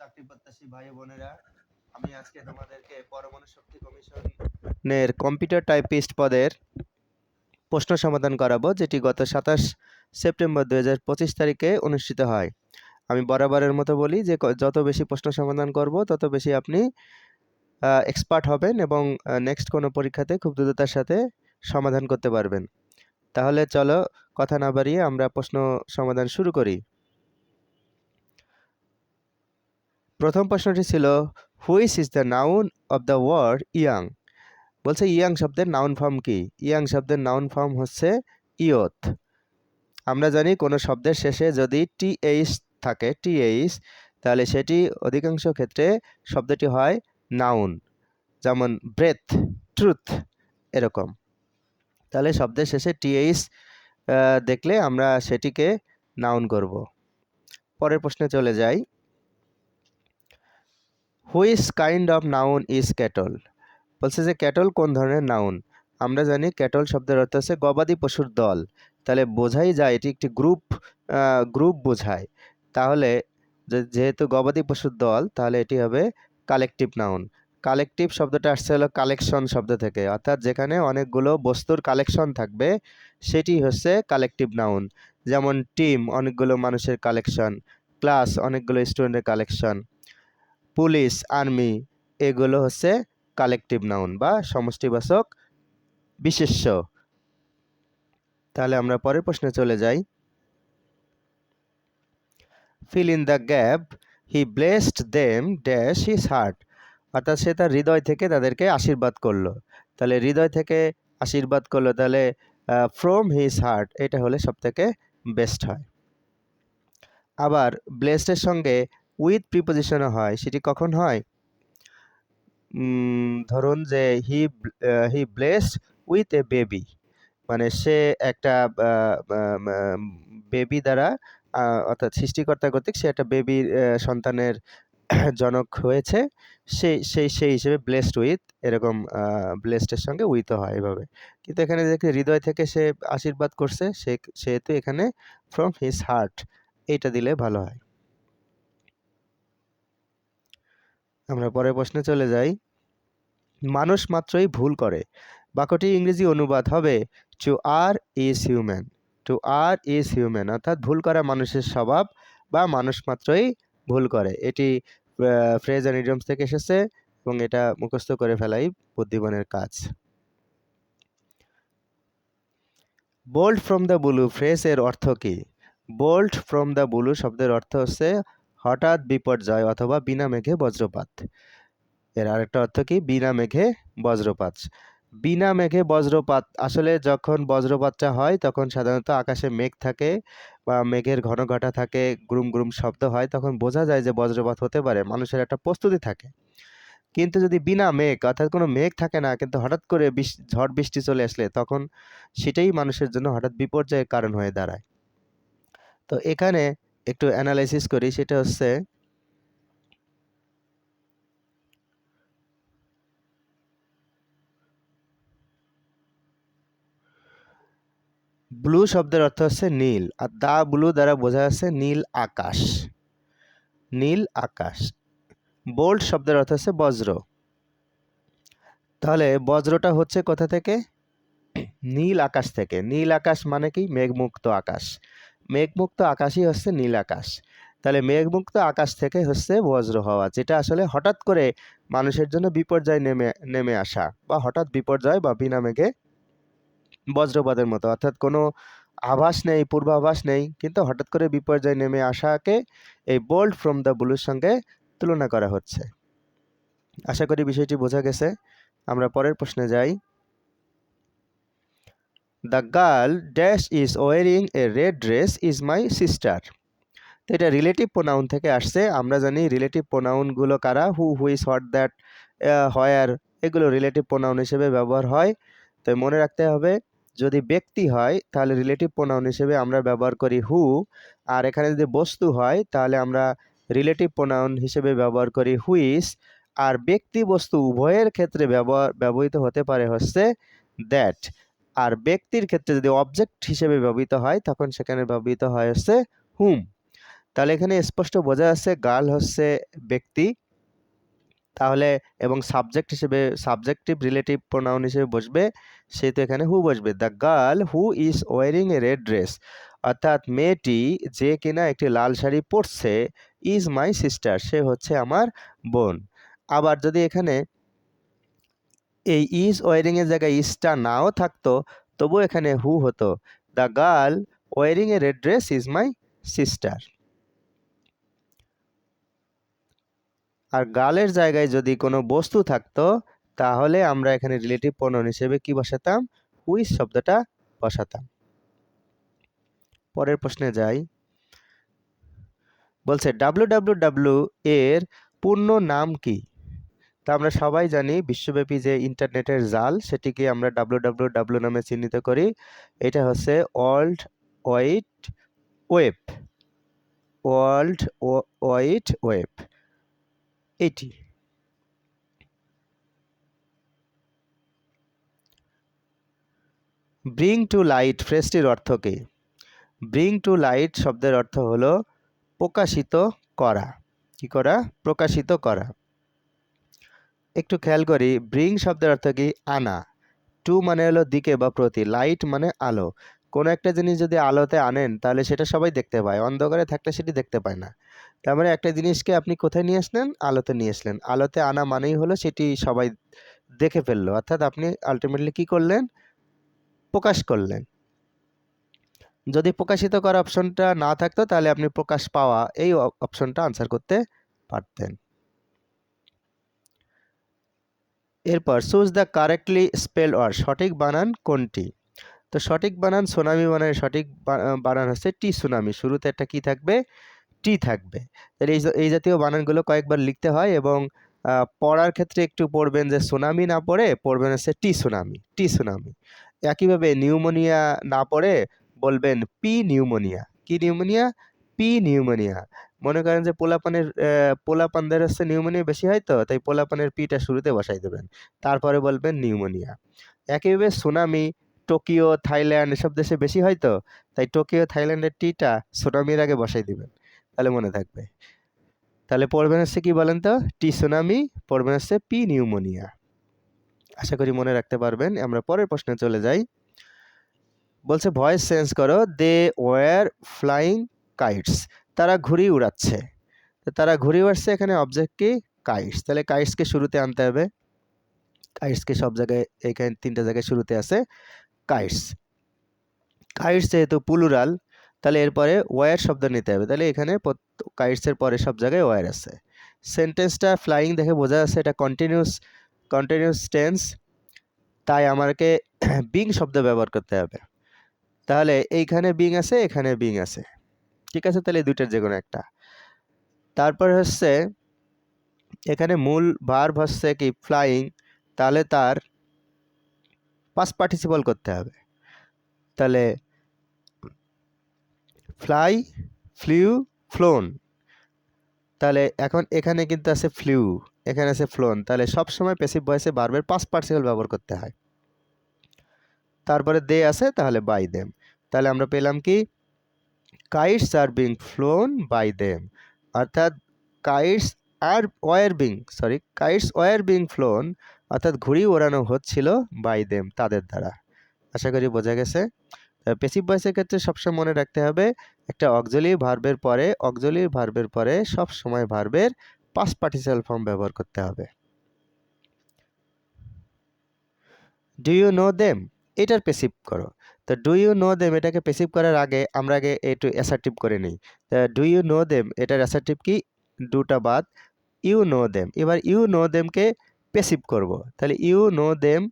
চাকরি প্রত্যাশী ভাই বোনেরা, আমি আজকে তোমাদেরকে পরমাণু শক্তি কমিশনের কম্পিউটার টাইপিস্ট পদের প্রশ্ন সমাধান করাবো, যেটি গত সাতাশ সেপ্টেম্বর দু তারিখে অনুষ্ঠিত হয়। আমি বরাবরের মতো বলি যে যত বেশি প্রশ্ন সমাধান করব, তত বেশি আপনি এক্সপার্ট হবেন এবং নেক্সট কোনো পরীক্ষাতে খুব দ্রুততার সাথে সমাধান করতে পারবেন। তাহলে চলো, কথা না বাড়িয়ে আমরা প্রশ্ন সমাধান শুরু করি। প্রথম প্রশ্নটি ছিল which is the noun of the word young বলছে ইয়াং শব্দের নাউন ফর্ম কি? ইয়াং শব্দের নাউন ফর্ম হচ্ছে ইয়থ আমরা জানি কোনো শব্দের শেষে যদি টি এইচ থাকে টি এইচ তাহলে সেটি অধিকাংশ ক্ষেত্রে শব্দটি হয় নাউন যেমন ব্রেথ ট্রুথ এরকম। তাহলে শব্দের শেষে টি এইচ দেখলে আমরা সেটিকে নাউন করব। পরের প্রশ্নে চলে যাই। Which kind of noun is cattle বলছে যে ক্যাটল কোন ধরনের নাউন আমরা জানি ক্যাটল শব্দের অর্থ হচ্ছে গবাদি পশুর দল। তাহলে বোঝাই যায় এটি একটি গ্রুপ গ্রুপ বোঝায়। তাহলে যেহেতু গবাদি পশুর দল, তাহলে এটি হবে কালেকটিভ নাউন কালেকটিভ শব্দটা আসছে হলো কালেকশন শব্দ থেকে। অর্থাৎ যেখানে অনেকগুলো বস্তুর কালেকশন থাকবে, সেটি হচ্ছে কালেকটিভ নাউন যেমন টিম অনেকগুলো মানুষের কালেকশন ক্লাস অনেকগুলো স্টুডেন্টের কালেকশন পুলিশ, আর্মি, এগুলো হচ্ছে কালেকটিভ নাউন বা সমষ্টিবাচক বিশেষ্য। তাহলে আমরা পরের প্রশ্নে চলে যাই। Fill in the gap he blessed them dash his heart অর্থাৎ সে তার হৃদয় থেকে তাদেরকে আশীর্বাদ করল। তাহলে হৃদয় থেকে আশীর্বাদ করল, তাহলে ফ্রম হিজ হার্ট এটা হলে সব থেকে বেস্ট হয়। আবার ব্লেসডের সঙ্গে উইথ প্রিপোজিশনও হয়, সেটি কখন হয়? ধরুন যে he he blessed with a baby মানে সে একটা বেবি দ্বারা অর্থাৎ সৃষ্টিকর্তা কর্তৃক সে একটা বেবির সন্তানের জনক হয়েছে সেই সেই সেই হিসেবে ব্লেসড উইথ এরকম ব্লেসডের সঙ্গে উইথও হয় এভাবে। কিন্তু এখানে দেখে হৃদয় থেকে সে আশীর্বাদ করছে, সে, সেহেতু এখানে ফ্রম হিজ হার্ট এইটা দিলে ভালো হয়। আমরা পরের প্রশ্নে চলে যাই। মানুষ মাত্রই ভুল করে। বাক্যটি ইংরেজি অনুবাদ হবে to err is human to err is human অর্থাৎ ভুল করা মানুষের স্বভাব বা মানুষ মাত্রই ভুল করে। এটি ফ্রেজ অ্যান্ড ইডিয়মস থেকে এসেছে এবং এটা মুখস্থ করে ফেলাই বুদ্ধিমানের কাজ। Bolt from the blue phrase এর অর্থ কি? বোল্ড ফ্রম দ্য বুলু শব্দের অর্থ হচ্ছে হঠাৎ বিপর্যয় অথবা বিনা মেঘে বজ্রপাত। এর আরেকটা অর্থ কি? বিনা মেঘে বজ্রপাত। বিনা মেঘে বজ্রপাত, আসলে যখন বজ্রপাতটা হয়, তখন সাধারণত আকাশে মেঘ থাকে বা মেঘের ঘন ঘটা থাকে, গ্রুম গ্রুম শব্দ হয়, তখন বোঝা যায় যে বজ্রপাত হতে পারে, মানুষের একটা প্রস্তুতি থাকে। কিন্তু যদি বিনা মেঘ, অর্থাৎ কোনো মেঘ থাকে না, কিন্তু হঠাৎ করে ঝড় বৃষ্টি চলে আসলে, তখন সেটাই মানুষের জন্য হঠাৎ বিপর্যয়ের কারণ হয়ে দাঁড়ায়। তো এখানে একটু অ্যানালাইসিস করি, সেটা হচ্ছে ব্লু শব্দের অর্থ হচ্ছে নীল, আর দা ব্লু দ্বারা বোঝা যাচ্ছে নীল আকাশ। নীল আকাশ। বোল্ট শব্দের অর্থ হচ্ছে বজ্র। তাহলে বজ্রটা হচ্ছে কোথা থেকে? নীল আকাশ থেকে। নীল আকাশ মানে কি? মেঘমুক্ত আকাশ। মেঘমুক্ত আকাশই হচ্ছে নীল আকাশ। তাহলে মেঘমুক্ত আকাশ থেকে হচ্ছে বজ্র হওয়া, যেটা আসলে হঠাৎ করে মানুষের জন্য বিপর্যয় নেমে নেমে আসা বা হঠাৎ বিপর্যয় বা বিনা মেঘে বজ্রপাতের মতো। অর্থাৎ কোনো আভাস নেই, পূর্বাভাস নেই, কিন্তু হঠাৎ করে বিপর্যয় নেমে আসাকে এই বোল্ড ফ্রম দ্য ব্লুর সঙ্গে তুলনা করা হচ্ছে। আশা করি বিষয়টি বোঝা গেছে। আমরা পরের প্রশ্নে যাই। The girl dash is wearing a red dress is my sister তো এটা রিলেটিভ প্রোনাউন থেকে আসছে। আমরা জানি রিলেটিভ প্রোনাউনগুলো কারা হু হুইস হোয়াট দ্যাট হয়ার এগুলো রিলেটিভ প্রোনাউন হিসেবে ব্যবহার হয়। তো মনে রাখতে হবে, যদি ব্যক্তি হয়, তাহলে রিলেটিভ প্রোনাউন হিসেবে আমরা ব্যবহার করি হু আর এখানে যদি বস্তু হয়, তাহলে আমরা রিলেটিভ প্রোনাউন হিসেবে ব্যবহার করি হুইস আর ব্যক্তি বস্তু উভয়ের ক্ষেত্রে ব্যবহার, ব্যবহৃত হতে পারে হচ্ছে দ্যাট আর ব্যক্তির ক্ষেত্রে যদি অবজেক্ট হিসেবে ব্যবহৃত হয়, তখন সেখানে ব্যবহৃত হয় হচ্ছে হুম তাহলে এখানে স্পষ্ট বোঝা যাচ্ছে গার্ল হচ্ছে ব্যক্তি। তাহলে এবং সাবজেক্ট হিসেবে সাবজেক্টিভ রিলেটিভ প্রোনাউন হিসেবে বসবে সেহেতু এখানে হু বসবে। The girl who is wearing a red dress অর্থাৎ মেয়েটি যে কিনা একটি লাল শাড়ি পরছে ইজ মাই সিস্টার সে হচ্ছে আমার বোন। আবার যদি এখানে এই ইজ ওয়ারিং এর জায়গায় ইজটা নাও থাকতো তবু এখানে হু হতো। The girl wearing a red dress is my sister. আর গালের জায়গায় যদি কোনো বস্তু থাকতো, তাহলে আমরা এখানে রিলেটিভ প্রোনাউন হিসেবে কি বসাতাম? হুইস শব্দটা বসাতাম। পরের প্রশ্নে যাই। বলছে, ডাব্লু ডাব্লু ডাব্লু এর পূর্ণ নাম কি? তা আমরা সবাই জানি, বিশ্বব্যাপী যে ইন্টারনেটের জাল, সেটিকে আমরা ডাব্লু নামে চিহ্নিত করি। এটা হচ্ছে world wide web. World wide web. এটি। ব্রিং টু লাইট ফ্রেসটির অর্থ কী? ব্রিং টু লাইট শব্দের অর্থ হলো প্রকাশিত করা। কি করা? প্রকাশিত করা। একটু খেয়াল করি ব্রিং শব্দের অর্থ কি? আনা। টু মানে হলো দিকে বা প্রতি লাইট মানে আলো। কোনো একটা জিনিস যদি আলোতে আনেন, তাহলে সেটা সবাই দেখতে পায়, অন্ধকারে থাকলে সেটি দেখতে পায় না। তার মানে একটা জিনিসকে আপনি কোথায় নিয়ে আসলেন? আলোতে নিয়ে আসলেন। আলোতে আনা মানেই হলো সেটি সবাই দেখে ফেলল। অর্থাৎ আপনি আলটিমেটলি কি করলেন? প্রকাশ করলেন। যদি প্রকাশিত করা অপশনটা না থাকতো, তাহলে আপনি প্রকাশ পাওয়া এই অপশনটা আনসার করতে পারতেন। এরপর choose the correctly spell word সঠিক বানান কোনটি? তো সঠিক বানান সোনামি বানানের সঠিক বানান হচ্ছে টি সুনামি। শুরুতে একটা কি থাকবে? টি থাকবে। তাহলে এই এই জাতীয় বানানগুলো কয়েকবার লিখতে হয় এবং পড়ার ক্ষেত্রে একটু পড়বেন যে সুনামি না পড়ে, পড়বেন হচ্ছে টি সুনামি টি সুনামি। একইভাবে নিউমোনিয়া না পড়ে, বলবেন পি নিউমোনিয়া। কি নিউমোনিয়া? P pneumonia. মনে করেন যে পোলাপানের পোলাপানদের হচ্ছে নিউমোনিয়া বেশি হয় তো, তাই পোলাপানের পিটা শুরুতে বসাই দেবেন। তারপরে বলবেন নিউমোনিয়া। একইভাবে সুনামি, টোকিও, থাইল্যান্ড এসব দেশে বেশি হয় তো, তাই টোকিও, থাইল্যান্ডের টিটা সুনামির আগে বসাই দিবেন। তাহলে মনে থাকবে। তাহলে পড়বেন হচ্ছে কি বলেন তো? টি সুনামি, পড়বেন হচ্ছে পি নিউমোনিয়া। আশা করি মনে রাখতে পারবেন। আমরা পরের প্রশ্নে চলে যাই। বলছে, ভয়েস চেঞ্জ করো। They were flying kites. তারা ঘুড়ি উড়াচ্ছে। তো তারা ঘুড়ি উড়াচ্ছে, এখানে অবজেক্ট কি? কাইটস তাহলে কাইটসকে শুরুতে আনতে হবে। কাইটসকে সব জায়গায়, এখানে তিনটা জায়গায় শুরুতে আছে কাইটস কাইটস যেহেতু পুলুরাল তাহলে এরপরে ওয়ার শব্দ নিতে হবে। তাহলে এখানে কাইটসের পরে সব জায়গায় ওয়ার আছে। সেন্টেন্সটা ফ্লাইং দেখে বোঝা যাচ্ছে, এটা কন্টিনিউস কন্টিনিউস টেন্স তাই আমাকে বিং শব্দ ব্যবহার করতে হবে। তাহলে এইখানে বিং আছে, এখানে বিং আছে। ঠিক আছে? তাহলে দুইটার যে কোনো একটা। তারপর হচ্ছে, এখানে মূল ভার্ব হচ্ছে কি? ফ্লাইং তাহলে তার পাস পার্টিসিপল করতে হবে। তাহলে ফ্লাই ফ্লিউ ফ্লোন তাহলে এখন এখানে কিন্তু আছে ফ্লিউ এখানে আছে ফ্লোন তাহলে সব সময় প্যাসিভ ভয়েসে বারবার পাস পার্টিসিপল ব্যবহার করতে হয়। তারপরে দে আছে, তাহলে বাই দেম তাহলে আমরা পেলাম কি? Kites are being flown by them অর্থাৎ kites are were being sorry kites were being flown অর্থাৎ ঘুড়ি ওড়ানো হচ্ছিল বাই দেম তাদের দ্বারা। আশা করি বোঝা গেছে। পেসিভ ভয়েসের ক্ষেত্রে সবসময় মনে রাখতে হবে, একটা অক্সলি ভার্বের পরে অক্সলি ভার্বের পরে সব সময় ভার্বের পাস পার্টিসিপাল ফর্ম ব্যবহার করতে হবে। ডু ইউ নো দেম এটার পেসিভ করো। তো ডু ইউ নো দেম এটাকে পেসিভ করার আগে আমরা আগে একটু অ্যাসার্টিভ করে নিই। ডু ইউ নো দেম এটার অ্যাসার্টিভ কি? দুটা বাদ। ইউ নো দেম এবার ইউ নো দেমকে পেসিভ করব। তাহলে ইউ নো দেম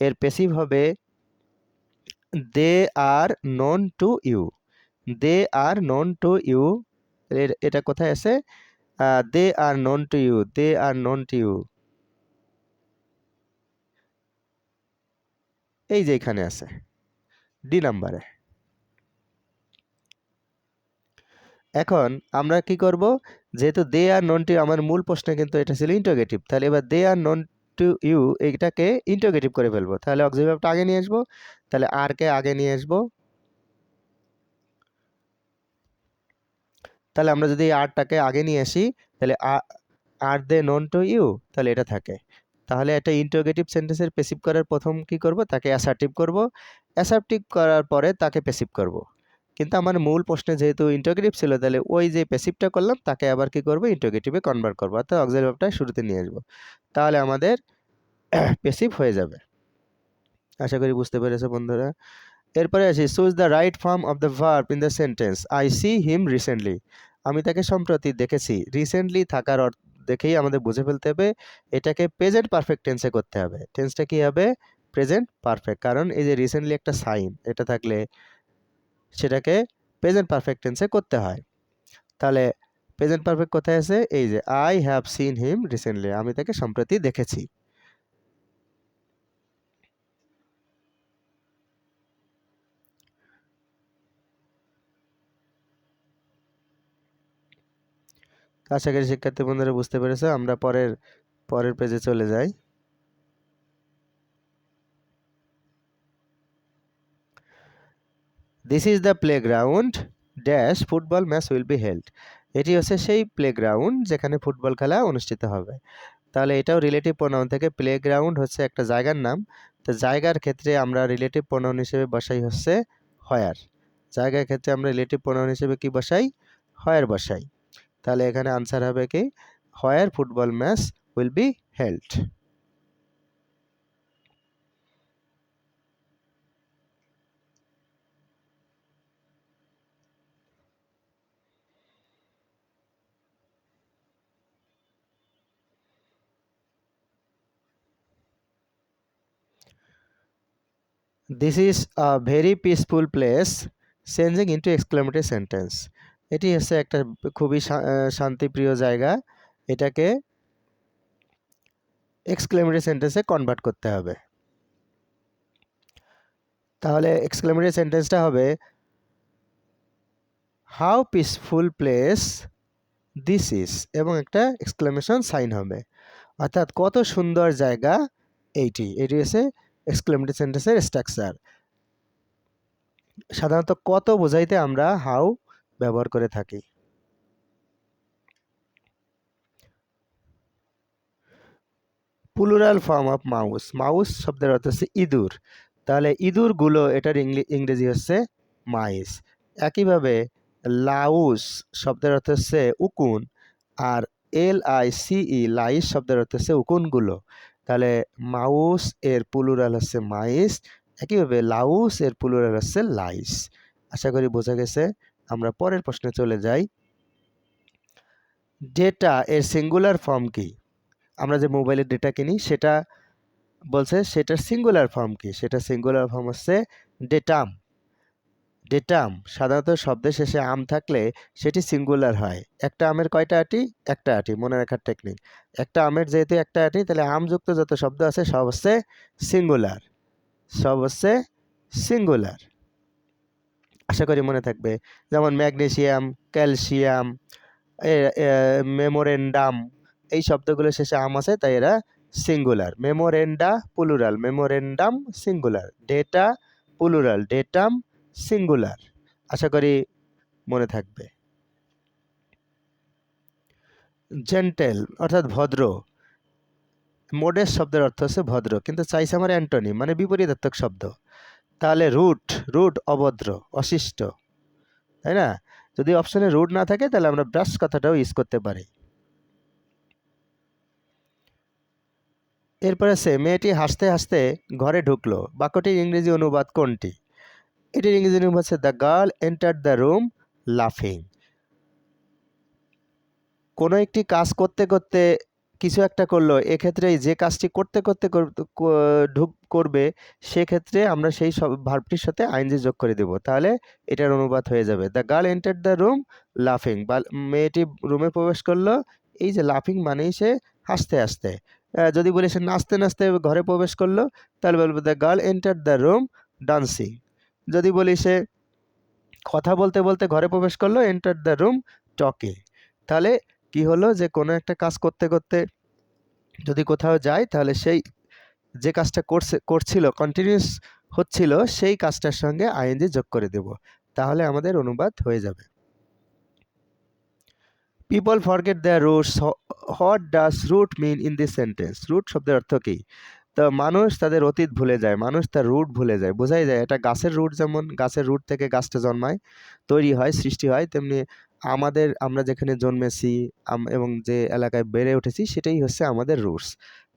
এর পেসিভ হবে they are known to you they are known to you এটা কোথায় আছে? They are known to you they are known to you এই যে এখানে আছে। ডি নাম্বারে এখন আমরা কি করব? যেহেতু দে আর নন টু আমার মূল প্রশ্নে কিন্তু এটা ছিল ইন্টোগেটিভ তাহলে এবার they are known to you এইটাকে ইন্টোগেটিভ করে ফেলব। তাহলে অক্সিভাবটা আগে নিয়ে আসব, তাহলে আর কে আগে নিয়ে আসব। তাহলে আমরা যদি আরটাকে আগে নিয়ে আসি, তাহলে আর দে নন টু ইউ তাহলে এটা থাকে। তাহলে একটা ইন্টারোগেটিভ সেন্টেন্সের পেসিভ করার প্রথম কি করব? তাকে অ্যাসার্টিভ করব। অ্যাসার্টিভ করার পরে তাকে পেসিভ করব। কিন্তু আমার মূল প্রশ্নে যেহেতু ইন্টারোগেটিভ ছিল, তাহলে ওই যে পেসিভটা করলাম, তাকে আবার কি করব? ইন্টারোগেটিভে কনভার্ট করব। অর্থাৎ অক্সিলারি শুরুতে নিয়ে আসব। তাহলে আমাদের পেসিভ হয়ে যাবে। আশা করি বুঝতে পেরেছ বন্ধুরা। এরপরে আসি choose the right form of the verb in the sentence I see him recently আমি তাকে সম্প্রতি দেখেছি। রিসেন্টলি থাকার অর্থ দেখেই আমাদের বুঝে ফেলতে হবে, এটাকে প্রেজেন্ট পারফেক্ট টেন্সে করতে হবে। টেন্সটা কী হবে? প্রেজেন্ট পারফেক্ট কারণ এই যে রিসেন্টলি একটা সাইন এটা থাকলে সেটাকে প্রেজেন্ট পারফেক্ট টেন্সে করতে হয়। তাহলে প্রেজেন্ট পারফেক্ট কোথায় আছে? এই যে I have seen him recently আমি তাকে সম্প্রতি দেখেছি। আশা করি শিক্ষার্থী বন্ধুরা বুঝতে পেরেছে। আমরা পরের পরের পেজে চলে যাই। This is the playground dash football match will be held এটি হচ্ছে সেই প্লেগ্রাউন্ড যেখানে ফুটবল খেলা অনুষ্ঠিত হবে। তাহলে এটাও রিলেটিভ প্রোনাউন থেকে প্লেগ্রাউন্ড হচ্ছে একটা জায়গার নাম। তো জায়গার ক্ষেত্রে আমরা রিলেটিভ প্রোনাউন হিসেবে বসাই হচ্ছে হয়ার জায়গার ক্ষেত্রে আমরা রিলেটিভ প্রোনাউন হিসেবে কি বসাই? হয়ার বসাই। তাহলে এখানে আনসার হবে কি where football match will be held this is a very peaceful place changing into exclamatory sentence এটি হচ্ছে একটা খুবই শান্তিপ্রিয় জায়গা। এটাকে এক্সক্লেমেটরি সেন্টেন্সে কনভার্ট করতে হবে। তাহলে এক্সক্লেমেটরি সেন্টেন্সটা হবে how peaceful place this is এবং একটা এক্সক্লেমেশন সাইন হবে। অর্থাৎ কত সুন্দর জায়গা এইটি। এটি হচ্ছে এক্সক্লেমেটরি সেন্টেন্সের স্ট্রাকচার সাধারণত কত বোঝাইতে আমরা হাউ ব্যবহার করে থাকি। Plural form of mouse mouse শব্দের অর্থ হচ্ছে ইঁদুর। তাহলে ইঁদুরগুলো এটার ইংরেজি হচ্ছে মাইস একইভাবে লাউস শব্দের অর্থ হচ্ছে উকুন আর এল আই সিই লাইস শব্দের অর্থ হচ্ছে উকুনগুলো। তাহলে মাউস এর পুলুরাল হচ্ছে মাইস একইভাবে লাউস এর পুলুরাল হচ্ছে লাইস আশা করি বোঝা গেছে। আমরা পরের প্রশ্নে চলে যাই। ডেটা এর সিঙ্গুলার ফর্ম কি? আমরা যে মোবাইলের ডেটা কিনি, সেটা বলছে সেটার সিঙ্গুলার ফর্ম কি? সেটা সিঙ্গুলার ফর্ম হচ্ছে ডেটাম ডেটাম সাধারণত শব্দের শেষে আম থাকলে সেটি সিঙ্গুলার হয়। একটা আমের কয়টা আটি? একটা আটি, মনে রাখার টেকনিক একটা আমের যেহেতু একটা আটি, তাহলে আমযুক্ত যত শব্দ আছে সব হচ্ছে সিঙ্গুলার সব হচ্ছে সিঙ্গুলার আশা করি মনে থাকবে। যেমন ম্যাগনেশিয়াম ক্যালসিয়াম মেমোরেন্ডাম, এই শব্দগুলো শেষে আম আছে, তাই এরা singular. Memoranda plural, memorandum singular. Data plural, datum singular. আশা করি মনে থাকবে। জেন্টেল, অর্থাৎ ভদ্র। মোডেস শব্দের অর্থ হচ্ছে ভদ্র, কিন্তু চাইছে আমার অ্যান্টনি মানে বিপরীতাত্মক শব্দ। তাহলে রুট রুট অভদ্র, অশিষ্ট, তাই না? যদি অপশনে রুট না থাকে, তাহলে আমরা ব্রাশ কথাটাও ইউজ করতে পারি। এরপরে সে মেয়েটি হাসতে হাসতে ঘরে ঢুকলো। বাক্যটির ইংরেজি অনুবাদ কোনটি? এটির ইংরেজি অনুবাদ হচ্ছে the girl enter the room লাফিং কোনো একটি কাজ করতে করতে কিছু একটা করল, এক্ষেত্রে যে কাজটি করতে করতে ঢুক, করবে, সেক্ষেত্রে আমরা সেই সব ভার্বটির সাথে আইনজি যোগ করে দেব। তাহলে এটার অনুবাদ হয়ে যাবে। The girl enter the room লাফিং বা মেয়েটি রুমে প্রবেশ করল, এই যে লাফিং মানেই সে হাসতে হাসতে। যদি বলি সে নাচতে নাচতে ঘরে প্রবেশ করল, তাহলে বলব the girl enter the room dancing যদি বলি সে কথা বলতে বলতে ঘরে প্রবেশ করল এন্টার দ্য রুম টকে তাহলে কি হলো যে, কোনো একটা কাজ করতে করতে যদি কোথাও যায় তাহলে সেই যে কাজটা করছে, করছিল কন্টিনিউস হচ্ছিল, সেই কাজটার সঙ্গে আইএনজি যোগ করে দেব। তাহলে আমাদের অনুবাদ হয়ে যাবে। People forget their roots what does root mean in this sentence root শব্দের অর্থ কী? তো মানুষ তাদের অতীত ভুলে যায়, মানুষ তার রুট ভুলে যায়। বোঝাই যায়, এটা গাছের রুট যেমন, গাছের রুট থেকে গাছটা জন্মায়, তৈরি হয়, সৃষ্টি হয়, তেমনি আমাদের, আমরা যেখানে জন্মেছি এবং যে এলাকায় বেড়ে উঠেছি, সেটাই হচ্ছে আমাদের রুটস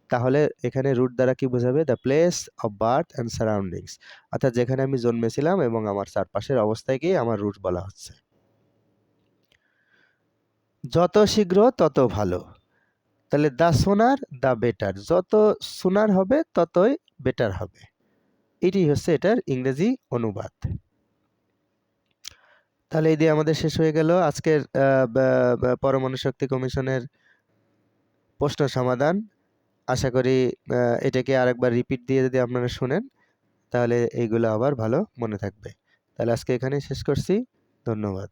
তাহলে এখানে রুট দ্বারা কি বোঝাবে? The place of birth and surroundings অর্থাৎ যেখানে আমি জন্মেছিলাম এবং আমার চারপাশের অবস্থাকেই আমার রুট বলা হচ্ছে। যত শীঘ্র তত ভালো। তাহলে দ্য সোনার দ্য বেটার যত সোনার হবে, ততই বেটার হবে। এটি হচ্ছে এটার ইংরেজি অনুবাদ। তাহলে এই দিয়ে আমাদের শেষ হয়ে গেল। আজকের পরমাণু শক্তি কমিশনের প্রশ্ন সমাধান। আশা করি এটাকে আরেকবার রিপিট দিয়ে যদি আপনারা শুনেন, তাহলে এইগুলো আবার ভালো মনে থাকবে। তাহলে আজকে এখানেই শেষ করছি। ধন্যবাদ।